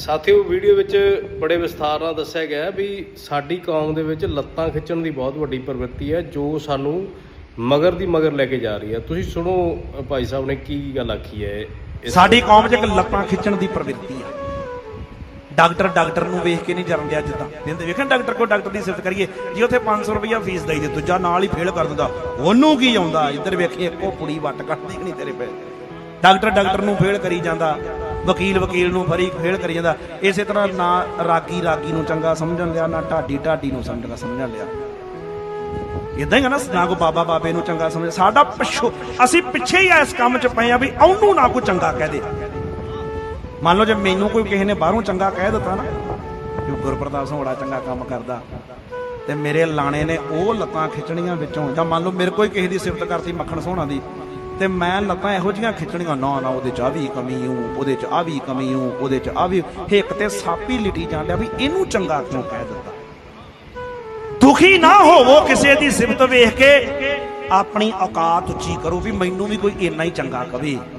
ਸਾਥੀਓ, ਵੀਡੀਓ ਵਿੱਚ ਬੜੇ ਵਿਸਥਾਰ ਨਾਲ ਦੱਸਿਆ ਗਿਆ ਵੀ ਸਾਡੀ ਕੌਮ ਦੇ ਵਿੱਚ ਲੱਤਾਂ ਖਿੱਚਣ ਦੀ ਬਹੁਤ ਵੱਡੀ ਪ੍ਰਵਿਰਤੀ ਹੈ, ਜੋ ਸਾਨੂੰ ਮਗਰ ਦੀ ਮਗਰ ਲੈ ਕੇ ਜਾ ਰਹੀ ਹੈ। ਤੁਸੀਂ ਸੁਣੋ, ਭਾਈ ਸਾਹਿਬ ਨੇ ਕੀ ਗੱਲ ਆਖੀ ਹੈ? ਸਾਡੀ ਕੌਮ 'ਚ ਇੱਕ ਲੱਤਾਂ ਖਿੱਚਣ ਦੀ ਪ੍ਰਵਿਰਤੀ ਹੈ। ਡਾਕਟਰ ਡਾਕਟਰ ਨੂੰ ਵੇਖ ਕੇ ਨਹੀਂ ਜਰਨ ਅੱਜ ਤਾਂ। ਕਹਿੰਦੇ ਵੇਖਣ ਡਾਕਟਰ ਕੋ ਡਾਕਟਰ ਦੀ ਸਿਫਤ ਕਰੀਏ, ਜੀ ਉੱਥੇ 500 ਰੁਪਇਆ ਫੀਸ ਦੇਈ ਦੇ, ਦੂਜਾ ਨਾਲ ਹੀ ਫੇਲ ਕਰ ਦਿੰਦਾ। ਉਹਨੂੰ ਕੀ ਆਉਂਦਾ? ਇੱਧਰ ਵੇਖੀ ਇੱਕੋ ਪੁੜੀ ਵੱਟ ਕੱਢਦੀ ਨਹੀਂ ਤੇਰੇ ਪੈ ਡਾਕਟਰ ਡਾਕਟਰ ਨੂੰ ਫੇਲ ਕਰੀ ਜਾਂਦਾ। ਵਕੀਲ ਵਕੀਲ ਨੂੰ ਫਰੀ ਫੇਲ ਕਰੀ ਜਾਂਦਾ। ਇਸੇ ਤਰ੍ਹਾਂ ਨਾ ਰਾਗੀ ਰਾਗੀ ਨੂੰ ਚੰਗਾ ਸਮਝਣ ਲਿਆ, ਨਾ ਢਾਡੀ ਢਾਡੀ ਨੂੰ ਸਮਝਣਾ ਸਮਝਣ ਲਿਆ। ਇਦਾਂ ਹੀ ਆ ਨਾ ਨਾ ਕੋ ਬਾਬਾ ਬਾਬੇ ਨੂੰ ਚੰਗਾ ਸਮਝ ਸਾਡਾ ਪਿੱਛੋਂ ਅਸੀਂ ਪਿੱਛੇ ਹੀ ਇਸ ਕੰਮ 'ਚ ਪਏ ਆ ਵੀ ਉਹਨੂੰ ਨਾ ਕੋਈ ਚੰਗਾ ਕਹਿ ਦੇ। ਮੰਨ ਲਓ ਜੇ ਮੈਨੂੰ ਕੋਈ ਕਿਸੇ ਨੇ ਬਾਹਰੋਂ ਚੰਗਾ ਕਹਿ ਦਿੱਤਾ ਨਾ ਕਿ ਗੁਰਪ੍ਰਤਾਪ ਸਿੰਘ ਬੜਾ ਚੰਗਾ ਕੰਮ ਕਰਦਾ, ਤੇ ਮੇਰੇ ਲਾਣੇ ਨੇ ਉਹ ਲੱਤਾਂ ਖਿੱਚਣੀਆਂ ਵਿੱਚੋਂ, ਜਾਂ ਮੰਨ ਲਓ ਮੇਰੇ ਕੋਈ ਕਿਸੇ ਦੀ ਸਿਫਤ ਕਰਤੀ ਮੱਖਣ ਸੋਹਣਾ ਦੀ ਤੇ ਮੈਂ ਲੱਤਾਂ ਇਹੋ ਜੀਆਂ ਖਿੱਚਣੀਆਂ ਨਾ ਨਾ, ਉਹਦੇ ਚ ਆ ਵੀ ਕਮੀ ਹੂੰ, ਉਹਦੇ ਚ ਆ ਵੀ ਕਮੀ ਹੂੰ, ਉਹਦੇ ਚ ਆ ਵੀ ਹਿੱਕ ਤੇ ਸਾਪੀ ਲਿਟੀ ਜਾਣ ਵੀ ਇਹਨੂੰ ਚੰਗਾ ਕਿਉਂ ਕਹਿ ਦਿੱਤਾ? ਦੁਖੀ ਨਾ ਹੋਵੋ ਕਿਸੇ ਦੀ ਸਿਫਤ ਵੇਖ ਕੇ, ਆਪਣੀ ਔਕਾਤ ਉੱਚੀ ਕਰੋ ਵੀ ਮੈਨੂੰ ਵੀ ਕੋਈ ਇੰਨਾ ਹੀ ਚੰਗਾ ਕਵੇ।